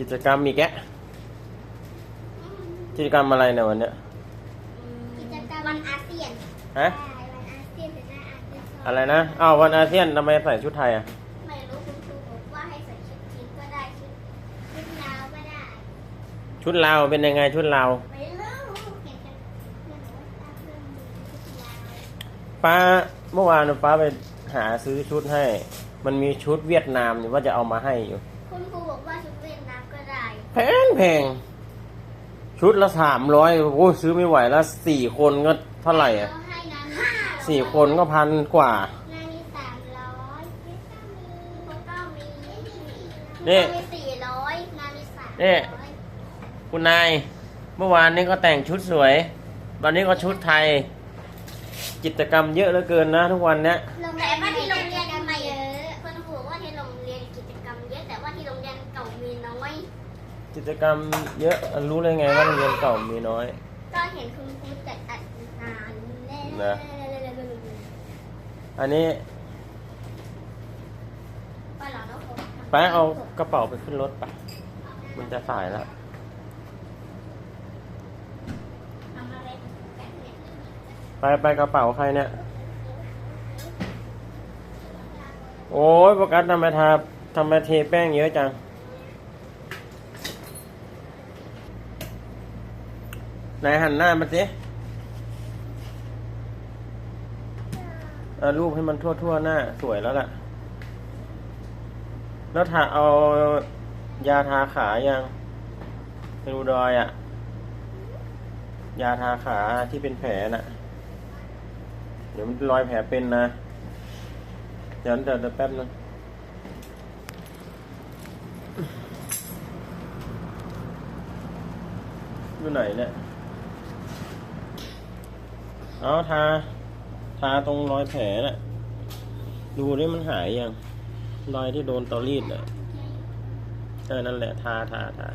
กิจกรรมมีแกะกิจกรรมอะไรเนี่ยวันเนี้ยกิจกรรมวันอาเซียนฮะใช่วันอาเซียนเป็นหน้าอาเซียนชบอะไรนะอ้าววันอาเซียนทำไมใส่ชุดไทยอะไม่รู้คุณครูบอกว่าให้ใส่ชุดจีนก็ได้ชุดชุดลาวก็ได้ ชุดลาวเป็นยังไงชุดลาวไม่รู้เห็นกันเพื่อนบอกว่าเพื่อนมีชุดลาวป้าเมื่อวานป้าไปหาซื้อชุดให้ มันมีชุดเวียดนามอยู่ว่าจะเอามาให้อยู่ คุณครู แพงแพงชุดละสามร้อยโอ้ยซื้อไม่ไหวแล้วสี่คนก็เท่าไหร่อะเราให้น้ำสี่คนก็พันกว่า นานี่สามร้อยนี่ก็มีนี่ นามีสี่ร้อยนามีสามนี่ร้อยคุณนาย เมื่อวานนี้ก็แต่งชุดสวย วันนี้ก็ชุดไทย กิจกรรมเยอะเหลือเกินนะทุกวันเนี้ย แต่ว่าที่โรงเรียน กิจกรรมเยอะรู้เลยไงว่าโรงเรียนเก่ามีน้อย ก็เห็นคุณครูจัดอัดนานแน่นะ อันนี้ไปเหรอน้องผมไปเอากระเป๋าไปขึ้นรถไปมันจะสายแล้ว ทำอะไรแบบเนี้ยไปไปกระเป๋าใครเนี่ย โอ้ยโฟกัสทำไมทาทำไมเทแป้งเยอะจัง ไหนหันหน้ามาสิเอารูปให้มันทั่วทั่วๆหน้า สวยแล้วล่ะ แล้วทาเอายาทาขายังเป็นรูดอยอะยาทาขาที่เป็นแผลน่ะ เดี๋ยวมันรอยแผลเป็นนะ เดี๋ยวเดี๋ยวเดี๋ยวแป๊บนึงอยู่ไหนเนี่ย เอาทา ทาตรงรอยแผลน่ะ ดูนี่มันหายยัง รอยที่โดนเตารีดน่ะเออนั่นแหละ ทาทาทา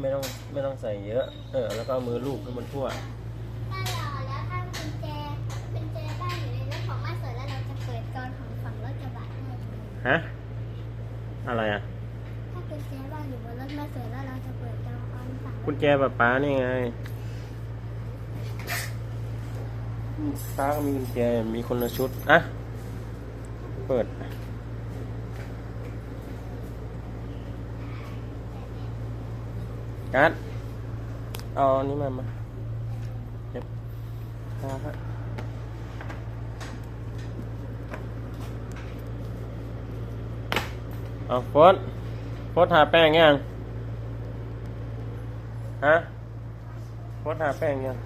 ไม่ต้องไม่ต้องใส่เยอะ เออ แล้วก็เอามือลูบให้มันทั่วถ้าเราแล้วถ้ากุญแจกุญแจบ้านอยู่ในรถของมาเสร็จแล้วเราจะเปิดกรอนของฝั่งรถกระบะให้ฮะ อะไรอะถ้า กุญแจบ้านอยู่บนรถมาเสร็จแล้วเราจะเปิดกรอนของฝั่งรกุถญแจแบบป้านี่ไงป้าก็มีกุญแจมีคนละชุดอะเปิดการ์ดเอาอันนี้มามาเก็บทาฮะเอาโฟน โฟนทาแป้งยังฮะโฟนทาแป้งยัง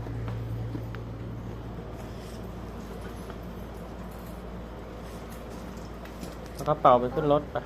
แล้วก็เป่าไปขึ้นรถไป